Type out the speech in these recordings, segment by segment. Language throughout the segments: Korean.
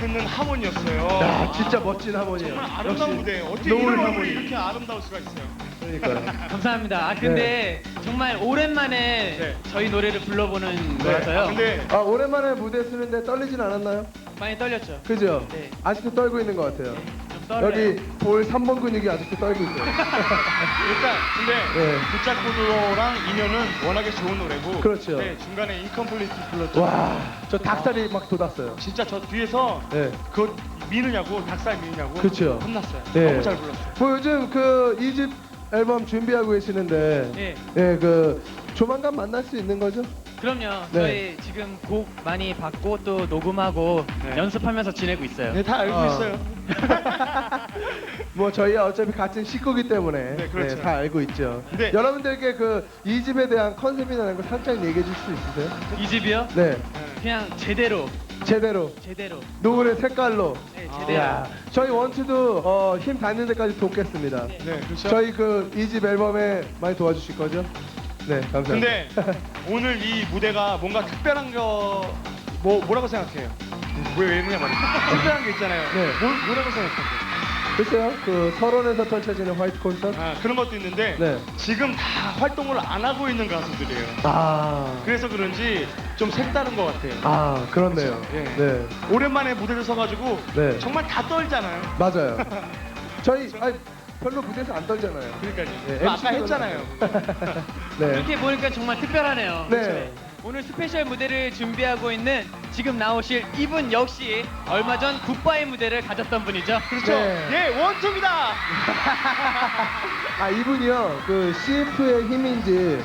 듣는 하모니였어요. 야, 진짜 멋진 하모니예요. 정말 아름다운 역시 무대. 어떻게 노을 이런 하모니. 이렇게 아름다울 수가 있어요? 그러니까요. 감사합니다. 아 근데 정말 오랜만에 네. 저희 노래를 불러보는 거라서요. 아, 근데 아, 오랜만에 무대 쓰는데 떨리진 않았나요? 많이 떨렸죠. 그죠? 네. 아직도 떨고 있는 것 같아요. 떨려요. 여기 볼 3번 근육이 아직도 떨고 있어요. 일단 근데 네. 굿짝 고도랑 인연은 워낙에 좋은 노래고 그렇죠. 네, 중간에 인컴플리트 불렀죠. 와, 저 닭살이 막 돋았어요. 진짜 저 뒤에서 네. 그거 미느냐고 닭살 미느냐고 그쵸. 혼났어요. 네. 너무 잘 불렀어요. 뭐 요즘 그 2집 앨범 준비하고 계시는데 예. 예, 그 조만간 만날 수 있는 거죠? 그럼요. 네. 저희 지금 곡 많이 받고 또 녹음하고 네. 연습하면서 지내고 있어요. 네, 다 알고 어. 있어요. 뭐 저희야 어차피 같은 식구기 때문에 네, 그렇죠. 다 알고 있죠. 네. 여러분들께 그 2집에 대한 컨셉이라는 거 살짝 얘기해 줄 수 있으세요? 이 집이요? 네. 그냥 제대로 제대로 제대로. 노을의 색깔로 네, 아. 제대로. 야, 저희 원투도 어, 힘 닿는 데까지 돕겠습니다. 네. 네, 그렇죠. 저희 그 2집 앨범에 많이 도와주실 거죠? 네, 감사합니다. 근데 오늘 이 무대가 뭔가 특별한 거 뭐, 뭐라고 생각해요? 왜, 왜 그냥 말이야? 특별한 게 있잖아요. 네. 뭐, 뭐라고 생각하세요? 글쎄요, 그 설원에서 펼쳐지는 화이트 콘서트? 아, 그런 것도 있는데 네. 지금 다 활동을 안 하고 있는 가수들이에요. 아, 그래서 그런지 좀 색다른 것 같아요. 아, 그렇네요. 예. 네, 오랜만에 무대를 서가지고 네. 정말 다 떨잖아요. 맞아요. 저희 아니, 별로 무대에서 안 떨잖아요. 그러니까요. 네, 그거 아까 MC 도 했잖아요. 네. 이렇게 보니까 정말 특별하네요. 네. 그렇죠? 오늘 스페셜 무대를 준비하고 있는 지금 나오실 이분 역시 얼마 전 굿바이 무대를 가졌던 분이죠. 그렇죠. 네. 예, 원투입니다. 아 이분이요 그 CF의 힘인지 네.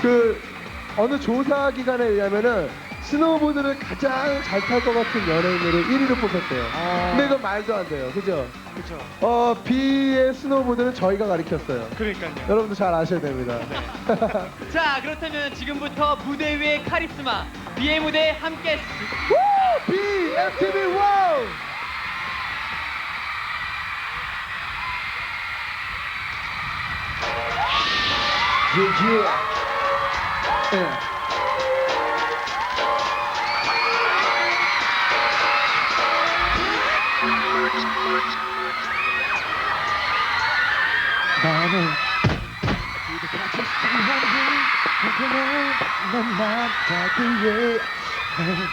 그 어느 조사 기관에 의하면은 스노우보드를 가장 잘 탈 것 같은 연예인으로 1위를 뽑혔대요. 아. 근데 이건 말도 안 돼요, 그죠? 그렇죠. 어 B의 스노우보드는 저희가 가르쳤어요. 그러니까요. 여러분도 잘 아셔야 됩니다. 자 그렇다면 지금부터 무대 위의 카리스마 비의 무대 함께 B MTV 와우! Yeah. Yeah. 나는 넌 남자기에 선한되는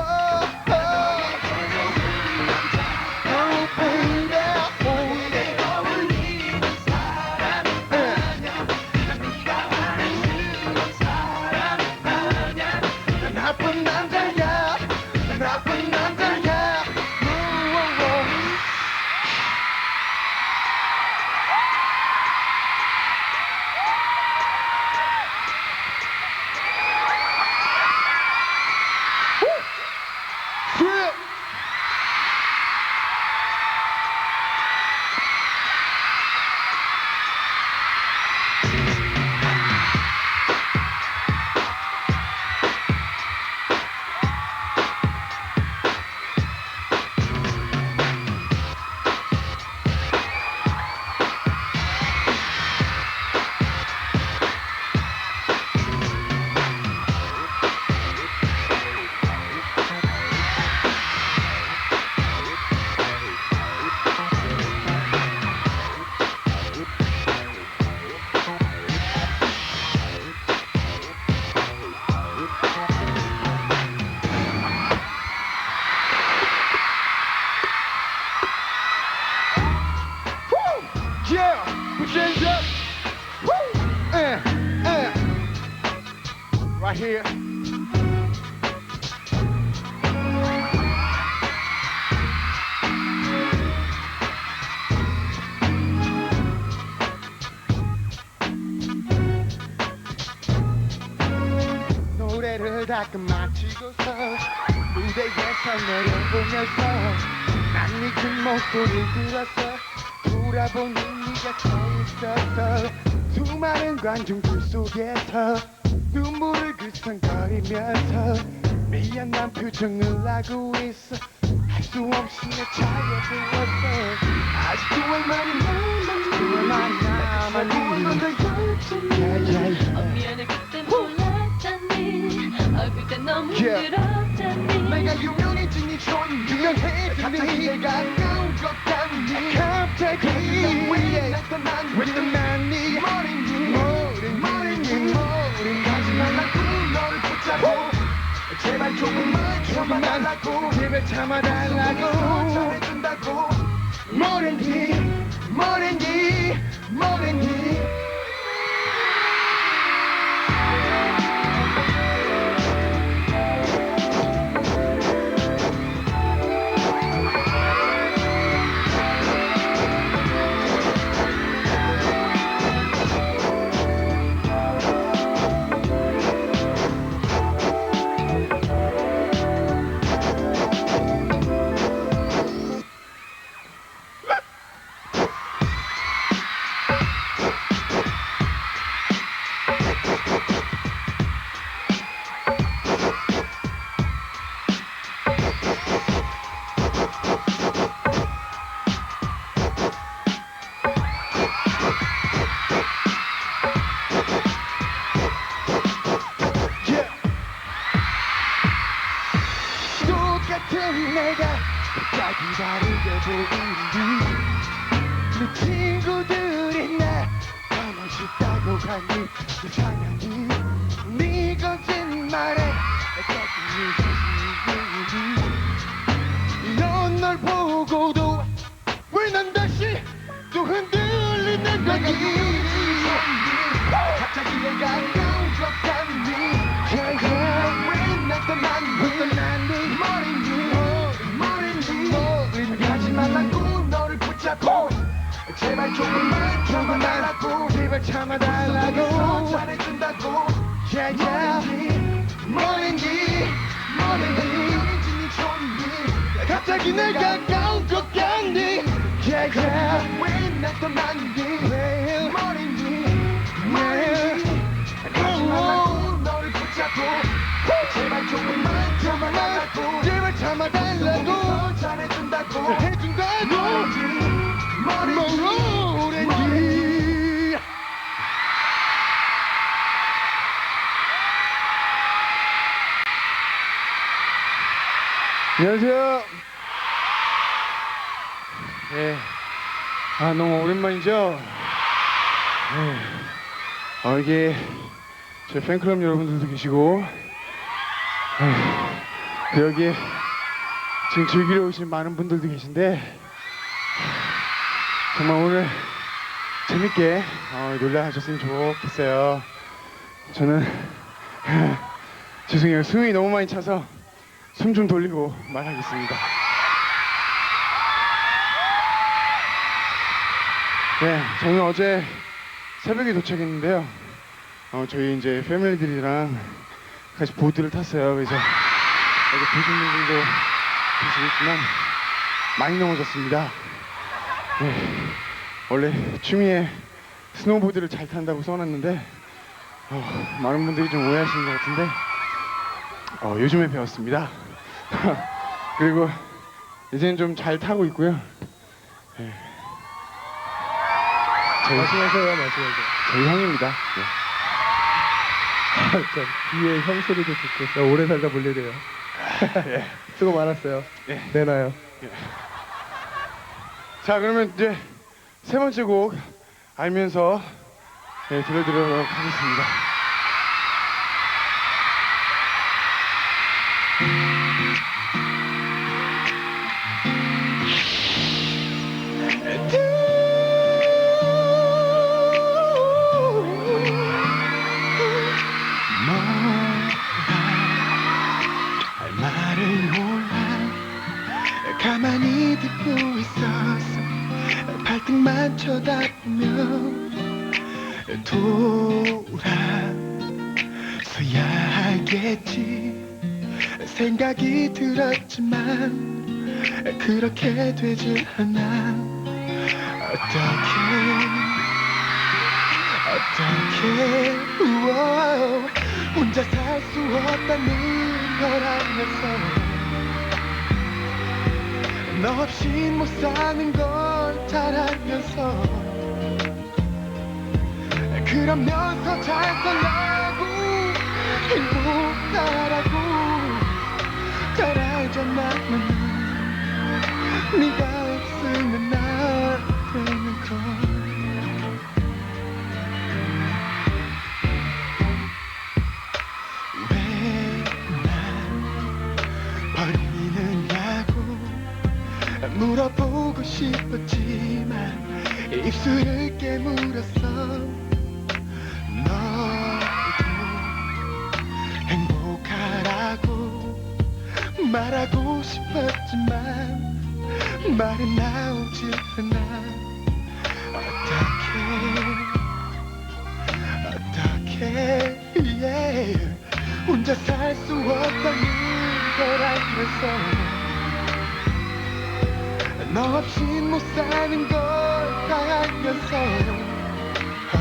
난 노래를 다 끝마치고서. 무대에서 내려보면서 난네그 목소리를 들었어. 돌아보니 네가 서 있었어 수많은 관중들 속에서 눈물을 글썽거리면서 미안한 표정을 하고 있어. 할 수 없이 내 차에 들었어. 아직도 얼마나 남았니 얼마나 남았니 어, 미안해 그때 몰랐 그때 너무. 힘들었잖니. 내가 유명해진 이존 유명해진 갑자기 내가 같니. 갑자기 왜 떠났니 왜 떠났니? 뭐랬니 뭐랬니? 뭐랬니 가지 말라고 너를 붙잡고 제발 조금만 참아달라고. 제발 참아달라고. 잘해준다고. 뭐랬니 뭐랬니 뭐랬니 제발 조금만 참아달라고. 제발 참아달라고. 잘해준다고. Yeah, yeah. 뭐랬니 뭐랬니 갑자기 내가 가까운 것 같니? Yeah, yeah. 안녕하세요. 예. 아, 너무 오랜만이죠? 예. 어, 이게 제 팬클럽 여러분들도 계시고, 예. 그 여기 지금 즐기러 오신 많은 분들도 계신데, 정말 오늘 재밌게 어, 놀라 하셨으면 좋겠어요. 저는 죄송해요. 숨이 너무 많이 차서 숨 좀 돌리고 말하겠습니다. 네, 저는 어제 새벽에 도착했는데요. 어, 저희 이제 패밀리들이랑 같이 보드를 탔어요. 그래서 여기 보신 분들도 계시겠지만 많이 넘어졌습니다. 네, 원래 취미에 스노보드를 잘 탄다고 써놨는데 어, 많은 분들이 좀 오해하시는 것 같은데 어, 요즘에 배웠습니다. 그리고 이제는 좀 잘 타고 있고요. 네. 저희, 말씀하세요, 말씀하세요. 저희 형입니다. 네. 아, 참, 뒤에 형 소리도 듣고 나 오래 살다 볼 일이에요. 예. 수고 많았어요. 예. 내놔요. 자 그러면 이제 세 번째 곡 알면서 네, 들려드리도록 하겠습니다. 쳐다보면 돌아서야 하겠지. 생각이 들었지만 그렇게 되질 않아. 어떻게 어떻게 우와, 혼자 살 수 없다는 걸 알면서 너 없이 못 사는 걸 잘 알면서 그러면서 잘 살라고 행복하라고 잘 알잖아 네가 없으면 안 되는 걸. 물어보고 싶었지만 입술을 깨물었어. 너도 행복하라고 말하고 싶었지만 말이 나오지 않아. 어떻게 어떻게 yeah. 혼자 살 수 없다는 걸 알면서 너 없이 못 사는 걸다 알면서 어,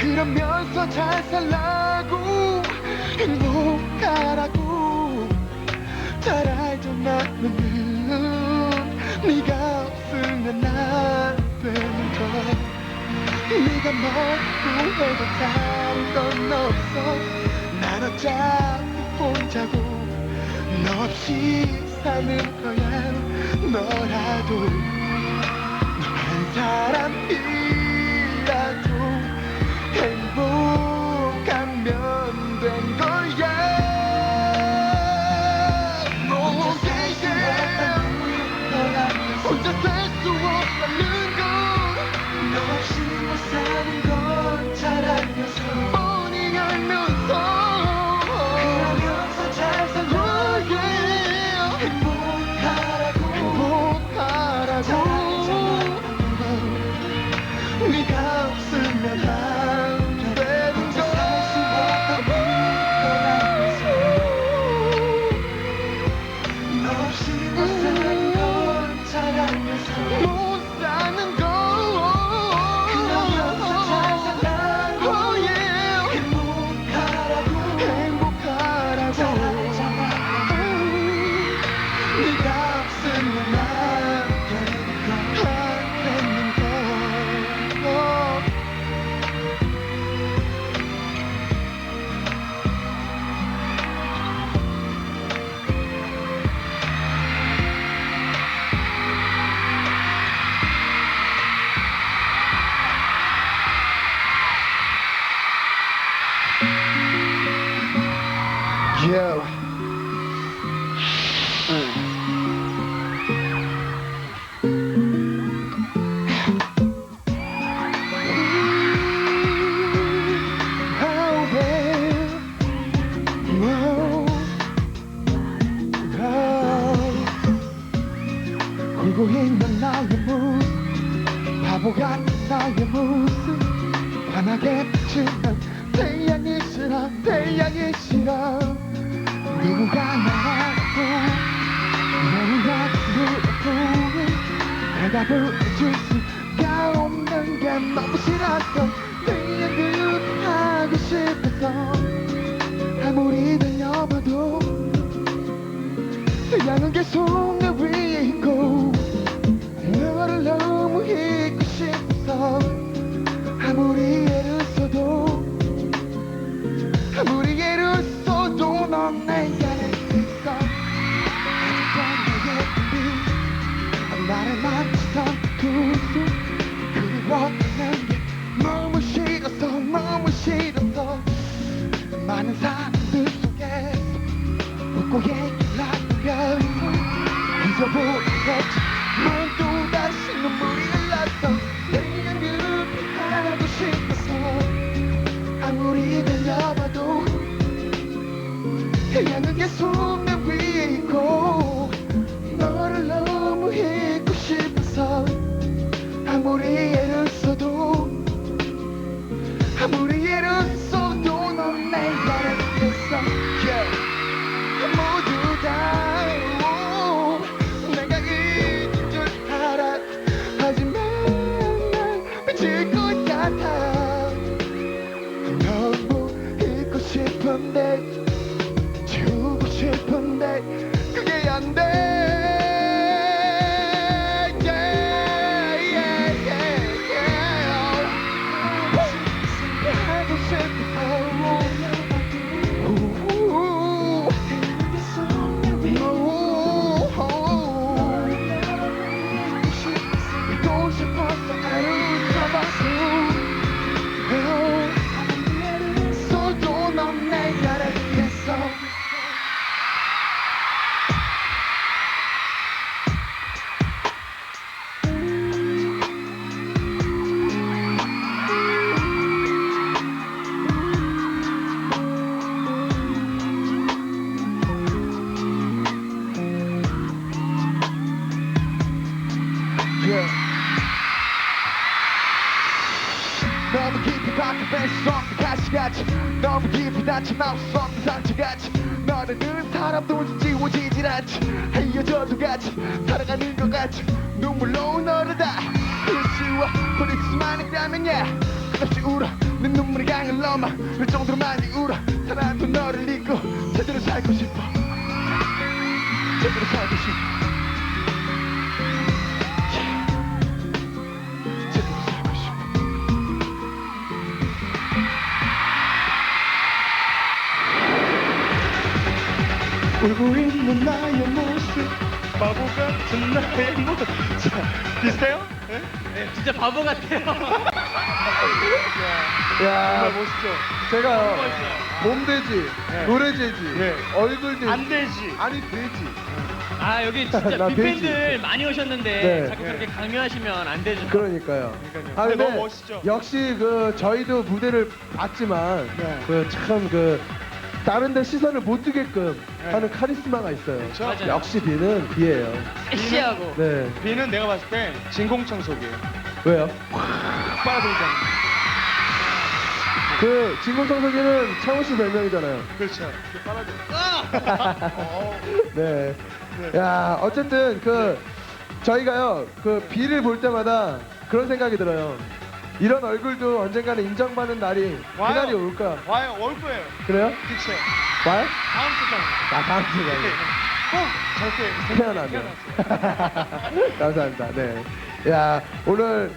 그러면서 잘 살라고 행복하라고. 잘 알죠 나는. 네가 없으면 안 되는 걸 네가 뭐고 해도 다른 건 없어. 난 어차피 혼자고 너 없이 사는 거야. 너라도 너한 사람이 대 고 얘기를 하면서 잊어버렸지만 또다시 눈물이 흘렀어 내가 그렇게 하고 싶어서 아무리 달려봐도 태양은 계속 내 너무 깊이 다친 마음속 상처같이. 너를 늘 사람도 지워지질 않지. 헤어져도 같이. 살아가는 것 같이. 눈물로 너를 다 일시와 버릴 수만 있다면 yeah. 끝없이 울어. 내 눈물이 강을 넘어. 울 정도로 많이 울어. 사랑도 너를 잊고 제대로 살고 싶어. 제대로 살고 싶어 울고 있는 나의 모습 바보 같은 나의 모습 자, 비슷해요? 네? 네, 진짜 바보 같아요. 야, 정말 멋있죠? 제가요. 몸돼지, 네. 노래 돼지, 네. 얼굴 돼지. 안 되지 아니 돼지. 아 여기 진짜 나 빅팬들 돼지. 많이 오셨는데 네. 자꾸 그렇게 강요하시면 안 되죠. 그러니까요. 그러니까요. 아 근데 너무 멋있죠? 역시 그 저희도 무대를 봤지만 네. 그 참 그 다른 데 시선을 못 두게끔 네. 하는 카리스마가 있어요. 그렇죠? 맞아요. 역시 비는 비예요. 섹시하고. 네. 비는 내가 봤을 때 진공청소기예요 왜요? 빨아들이잖아 그 진공청소기는 창호 씨 별명이잖아요. 그렇죠 빨아들여 네. 네. 야 어쨌든 그 저희가요 그 비를 볼 때마다 그런 생각이 들어요. 이런 얼굴도 언젠가는 인정받는 날이 와요. 그날이 올까? 와요 올 거예요 그래요? 그쵸 와요? 다음 주잖아 아 다음 주에. 꼭 저렇게 태어나면 감사합니다. 네. 야 오늘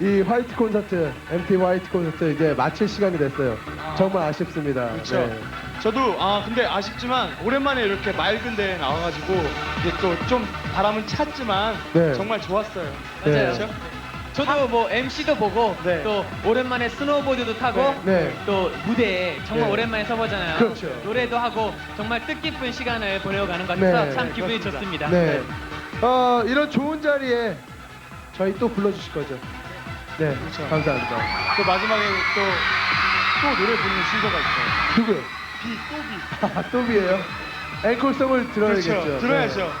이 화이트 콘서트 MT 화이트 콘서트 이제 마칠 시간이 됐어요. 정말 아쉽습니다. 그렇죠. 네. 저도 아 근데 아쉽지만 오랜만에 이렇게 맑은 데에 나와가지고 이제 또 좀 바람은 찼지만 네. 정말 좋았어요. 네. 그렇죠? 저도 뭐 MC도 보고 네. 또 오랜만에 스노보드도 타고 네. 네. 또 무대에 정말 네. 오랜만에 서보잖아요. 그렇죠. 노래도 하고 정말 뜻깊은 시간을 보내고 가는 것 같아서 네. 참 네, 기분이 그렇습니다. 좋습니다. 네. 어 이런 좋은 자리에 저희 또 불러주실 거죠? 네. 그렇죠. 감사합니다. 또 마지막에 또, 또 노래 부르는 순서가 있어요. 누구요? 비, 또 비. 아, 또비예요. 앵콜송을 들어야겠죠. 그렇죠. 들어야죠.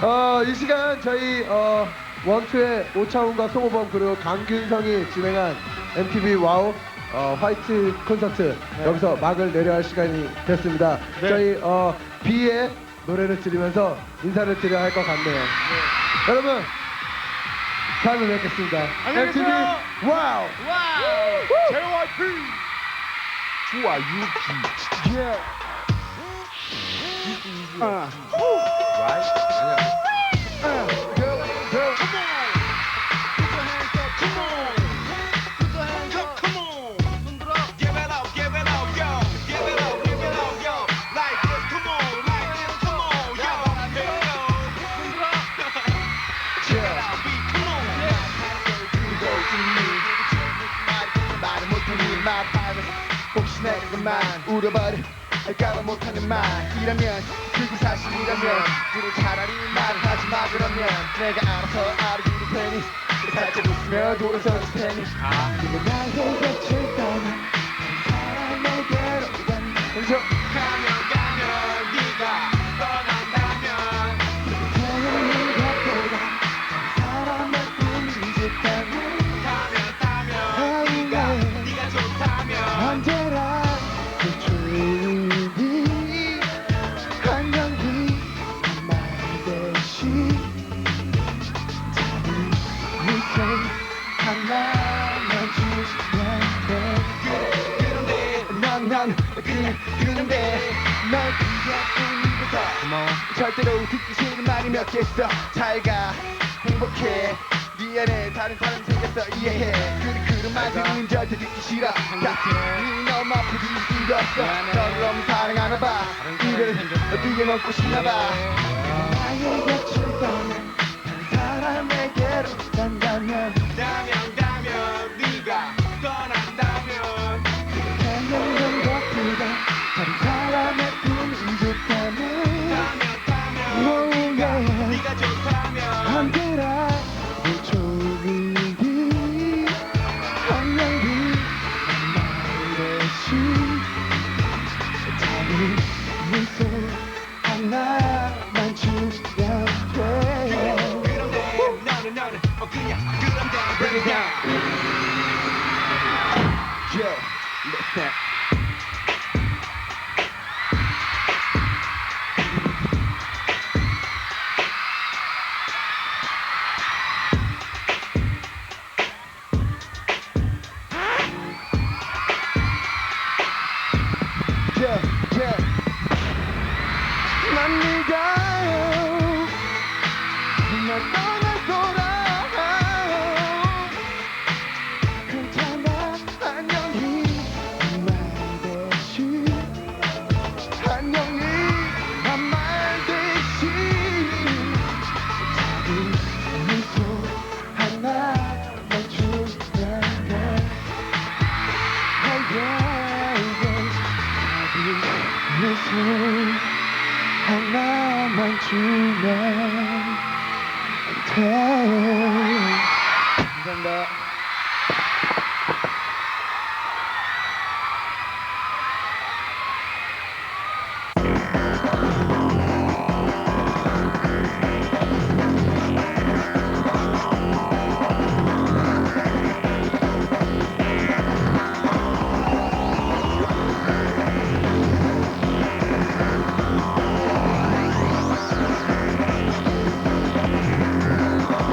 네. 어, 이 시간 저희 어, 원투의 오차훈과 송호범 그리고 강균성이 진행한 MTV 와우 어, 화이트 콘서트 네. 여기서 막을 내려야 할 시간이 됐습니다. 네. 저희 어, 비의 노래를 들으면서 인사를 드려야 할 것 같네요. 여러분 다음에 뵙겠습니다. 안녕히 MTV 계세요. 와우. JYP. 좋아 유기. 예. 말을 그만 울어버려 할까봐 못하는 말 이라면 그게 사실이라면 그래 차라리 말을 하지 마 그러면 내가 알아서 알아줄 테니 살짝 웃으며 돌아서 줄 테니 네가 나의 곁을 널 그려뿐이고서 절대로 듣기 싫은 말이 몇 개 있어. 잘가. 행복해. 네 안에 다른 사람 생겼어. 이해해. 그런 그런 말들은 절대 듣기 싫어. 네 너무 아프지. 힘들었어. 너를 너무 사랑하나 봐. 이를 어디에 놓고 싶나 봐. 나의 곁을 다른 사람에게로 간다면 다면 Bring it down. Joe, look back. 하나만 주면 돼. 감사합니다.